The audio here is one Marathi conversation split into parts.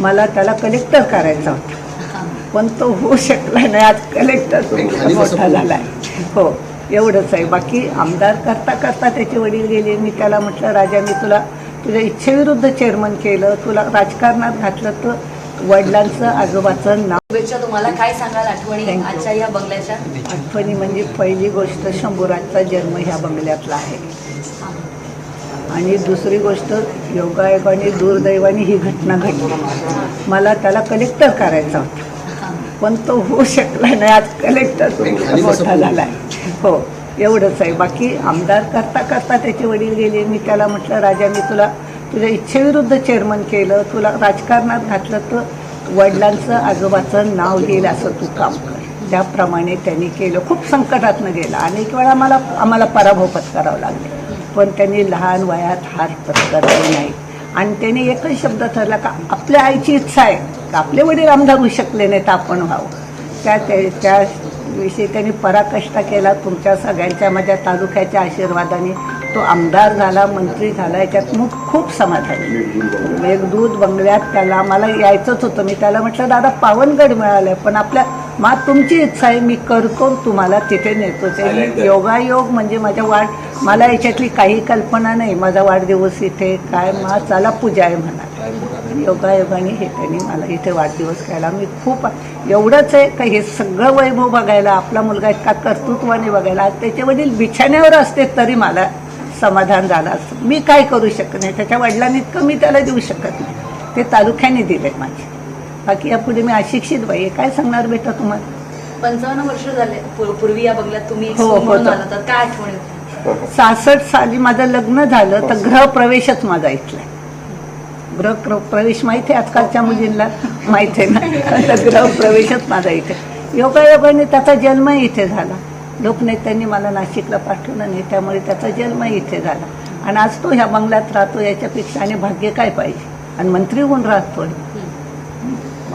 मला त्याला कलेक्टर करायचा होता. पण तो होऊ शकला नाही. आज कलेक्टर मोठा झाला आहे हो एवढंच आहे. बाकी आमदार करता करता त्याचे वडील गेले. मी त्याला म्हटलं राजा मी तुला तुझ्या इच्छेविरुद्ध चेअरमन केलं. तुला राजकारणात घातलं तर वडिलांचं आजोबाचं नाव शुभेच्छा. तुम्हाला काय सांगाल आठवणी. आजच्या या बंगल्याच्या? आठवणी म्हणजे पहिली गोष्ट शंभूराजचा जन्म ह्या बंगल्यातला आहे. आणि दुसरी गोष्ट योगायोगाने दुर्दैवाने ही घटना घडली. मला त्याला कलेक्टर करायचा होता. पण तो होऊ शकला नाही. आज कलेक्टर मोठा झाला आहे हो एवढंच आहे. बाकी आमदार करता करता त्याचे वडील गेले. मी त्याला म्हटलं राजा मी तुला तुझ्या इच्छेविरुद्ध चेअरमन केलं. तुला राजकारणात घातलं तर वडिलांचं आजोबाचं नाव येईल असं तू काम कर. त्याप्रमाणे त्यांनी केलं. खूप संकटातनं गेलं. अनेक वेळा मला आम्हाला पराभव पत्करावं लागले. पण त्यांनी लहान वयात हार पत्करले नाही. आणि त्यांनी एकच शब्द ठरला का आपल्या आईची इच्छा आहे का आपले वडील आमदार होऊ शकले नाही तर आपण व्हावं. त्या त्या- त्याविषयी त्यांनी पराकष्ट केला. तुमच्या सगळ्यांच्या माझ्या तालुक्याच्या आशीर्वादाने तो आमदार झाला मंत्री झाला. याच्यात मग खूप समाधान. मेघदूत बंगल्यात त्याला मला यायचंच होतं. मी त्याला म्हटलं दादा पावनगड मिळालं पण आपल्या मा तुमची इच्छा आहे मी करतो तुम्हाला तिथे नेतो. ते योगायोग म्हणजे माझ्या वाढ मला याच्यातली काही कल्पना नाही. माझा वाढदिवस इथे काय मा चला पूजा आहे म्हणा. योगायोगाने हे त्यांनी मला इथे वाढदिवस केला मी खूप एवढंच आहे का हे सगळं वैभव बघायला आपला मुलगा इतका कर्तृत्वाने बघायला त्याचे वडील बिछाण्यावर असते तरी मला समाधान झालं असतं. मी काय करू शकत नाही? त्याच्या वडिलांनी इतकं मी त्याला देऊ शकत नाही. ते तालुक्याने दिले माझे. बाकी यापुढे मी अशिक्षित बाई काय सांगणार बेटा तुम्हाला? पंचावन्न वर्ष झाले. पूर- पूर्वी या बंगल्यात तुम्ही हो, तर काय आठवणी सहासष्ट साली माझं लग्न झालं तर गृहप्रवेशच माझा इथला गृह प्र- प्रवेश माहिती आहे आजकालच्या मुलींना? माहिती आहे ना? तर गृहप्रवेशच माझा इथे. योगायोगाने त्याचा जन्म इथे झाला. लोकनेत्यांनी मला नाशिकला पाठवलं नाही त्यामुळे त्याचा जन्म इथे झाला. आणि आज तो ह्या बंगल्यात राहतो याच्यापेक्षा आणि भाग्य काय पाहिजे? आणि मंत्री होऊन राहतोय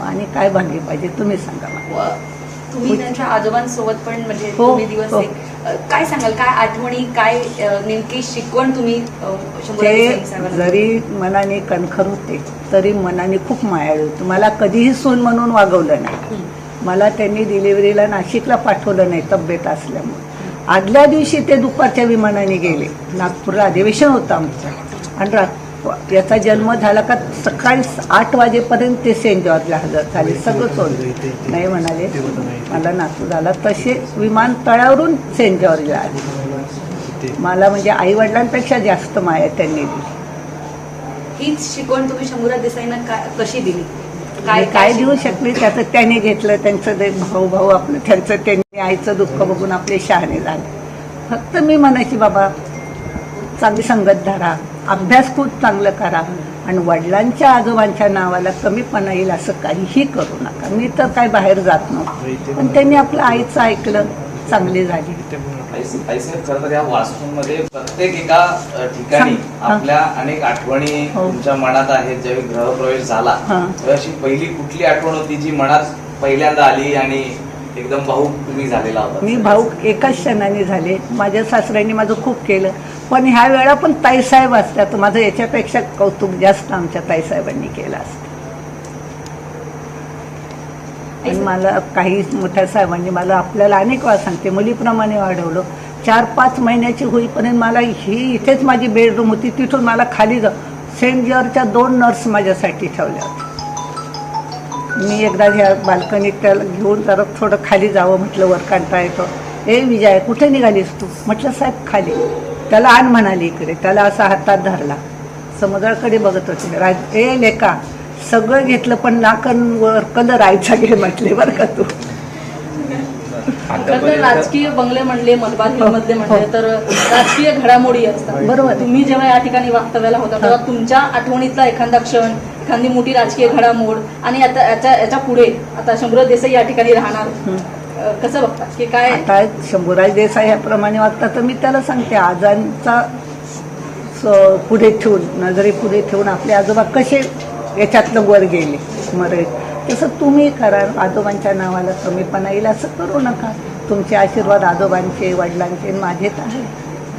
आणि काय भाग्य पाहिजे? तुम्ही सांगा मला. व. तुम्ही त्यांच्या आजोबांसोबत पण म्हणजे हो, तुम्ही दिवस हो. काय सांगाल? काय आठवणी काय नेमकी शिकवण तुम्ही जरी मनाने कणखर होते तरी मनाने खूप मायाळू होते. मला कधीही सून म्हणून वागवलं नाही. मला त्यांनी डिलिव्हरीला नाशिकला पाठवलं नाही तब्येत असल्यामुळे. आदल्या दिवशी ते दुपारच्या विमानाने गेले. नागपूरला अधिवेशन होतं आमचं. आणि रा याचा जन्म झाला का सकाळी आठ वाजेपर्यंत ते सेंट जॉर्जला हजर झाले. सगळं सोडलं. नाही म्हणाले. मला नातू झाला. तसे विमानतळावरून सेंट जॉर्जला आले. मला म्हणजे आई वडिलांपेक्षा जास्त माया त्यांनी दिली. हीच शिकवण तुम्ही शंभूराज देसाईंना काय कशी दिली? काय काय देऊ शकले? त्याचं त्याने घेतलं. त्यांचं ते भाऊ भाऊ आपलं त्यांचं त्यांनी आईचं दुःख बघून आपले शहाणे झाले. फक्त मी म्हणायची बाबा चांगली संगत धरा. अभ्यास खूप चांगलं करा. आणि वडिलांच्या आजोबांच्या नावाला कमीपणा येईल असं काहीही करू नका. मी तर काय बाहेर जात नव्हतो. पण त्यांनी आपलं आईचं ऐकलं चांगली झाली. या वास्तूमध्ये प्रत्येक एका ठिकाणी. आपल्या अनेक आठवणी हो. तुमच्या मनात आहेत. ज्यावेळी गृहप्रवेश झाला अशी पहिली कुठली आठवण होती जी मनात पहिल्यांदा आली आणि एकदम भाऊक तुम्ही झालेला होता? मी भाऊक एकाच क्षणाने झाले. माझ्या सासऱ्यांनी माझं खूप केलं. पण ह्या वेळा पण ताईसाहेब असल्या तर माझं याच्यापेक्षा कौतुक जास्त आमच्या ताईसाहेबांनी केलं असतं. आणि मला काही मोठ्या साहेबांनी मला आपल्याला अनेक वेळा सांगते मुलीप्रमाणे वाढवलं. चार पाच महिन्याची होईपर्यंत मला ही इथेच माझी बेडरूम होती. तिथून मला खाली जा सेंट जॉर्जच्या दोन नर्स माझ्यासाठी ठेवल्या होत्या. मी एकदा ह्या बाल्कनीत त्याला घेऊन जरा थोडं खाली जावं म्हटलं वर कंटाळा येतो. ए विजय कुठे निघालीस तू? म्हटलं साहेब खाली. त्याला आण म्हणाली इकडे. त्याला असा हातात धरला. समुद्राकडे बघत होते. राज ए लेका सगळं घेतलं पण नाकनवर कलर आयचा घे म्हटले बरं का तू. तर राजकीय बंगले म्हणले मलबार मधले म्हणले हो. तर राजकीय घडामोडी असतात. बरोबर. तुम्ही जेव्हा या ठिकाणी वास्तव्याला होता तेव्हा तुमच्या आठवणीतला एखादा क्षण एखादी मोठी राजकीय घडामोड आणि आता याच्या याच्यापुढे आता शंभूराज देसाई या ठिकाणी राहणार. कसं बघतात? की काय? काय शंभूराज देसाई ह्याप्रमाणे वागतात तर मी त्याला सांगते आजांचा स- पुढे ठेवून नजरे पुढे ठेवून आपले आजोबा कसे याच्यातनं वर गेले मरे. तसं तुम्ही करा आजोबांच्या नावाला कमीपणा येईल असं करू नका. तुमचे आशीर्वाद आजोबांचे वडिलांचे माझे तर आहे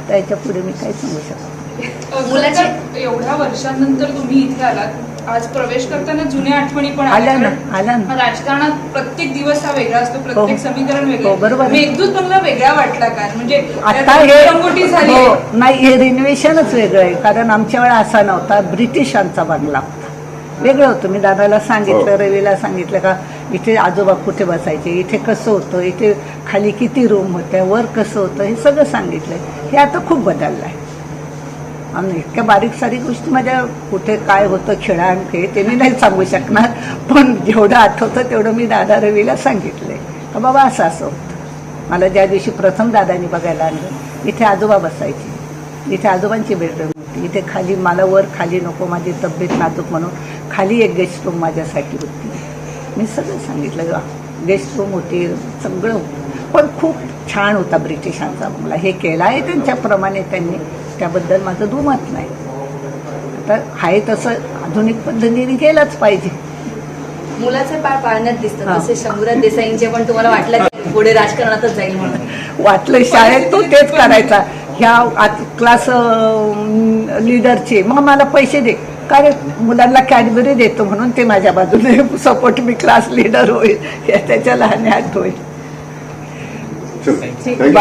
त्याच्या पुढे मी काही सांगू शकतो मुलाची- एवढ्या वर्षांनंतर तुम्ही इथे आलात. आज प्रवेश करताना जुन्या आठवणी पण आल्या ना, कारण आल्या ना. राजकारणात प्रत्येक दिवस हा वेगळा असतो प्रत्येक हो. समीकरण हो, बरोबर. वेगळं आहे. मेघदूत बंगला वेगळा वाटला काय म्हणजे आता हे रंगोटी झाली हो नाही हे रिनोव्हेशनच वेगळं आहे. कारण आमच्या वेळा असा नव्हता. ब्रिटिशांचा बंगला होता. वेगळं होतं. मी दादाला सांगितलं हो. रवीला सांगितलं का इथे आजोबा कुठे बसायचे? इथे कसं होतं? इथे खाली किती रूम होत्या? वर कसं होतं? हे सगळं सांगितलं हे आता खूप बदललं आहे आम्ही. इतक्या बारीक सारीक गोष्टीमध्ये माझ्या कुठे काय होतं खेळान खेळ ते मी नाही सांगू शकणार. पण जेवढं आठवतं तेवढं मी दादा रवीला सांगितलंय का बाबा असं असं होतं. मला ज्या दिवशी प्रथम दादानी बघायला आणलं इथे आजोबा बसायचे. इथे आजोबांची बेडरूम होती. इथे खाली मला वर खाली नको माझी तब्येत नाजूक म्हणून खाली एक गेस्ट रूम माझ्यासाठी होती. मी सगळं सांगितलं गेस्ट रूम होती सगळं. होतं पण खूप छान होता ब्रिटिशांचा बंगला. हे केलं आहे त्यांच्याप्रमाणे त्यांनी. त्याबद्दल माझं दुमत नाही. आता आहे तसं आधुनिक पद्धतीने केलंच पाहिजे. मुलाचे पाय पाळण्यात दिसतात. हा. तसे शंभूराज देसाईंचे पण तुम्हाला वाटलं की पुढे राजकारणातच जाईल म्हणून. वाटलं शाळेत तो तेच करायचा. ह्या क्लास लीडरचे मग मला पैसे दे. कारण मुलांना कॅडबरी देतो म्हणून ते माझ्या बाजूने सपोर्ट मी क्लास लीडर होईल. या त्याच्या लहान हात होईल. Thank you.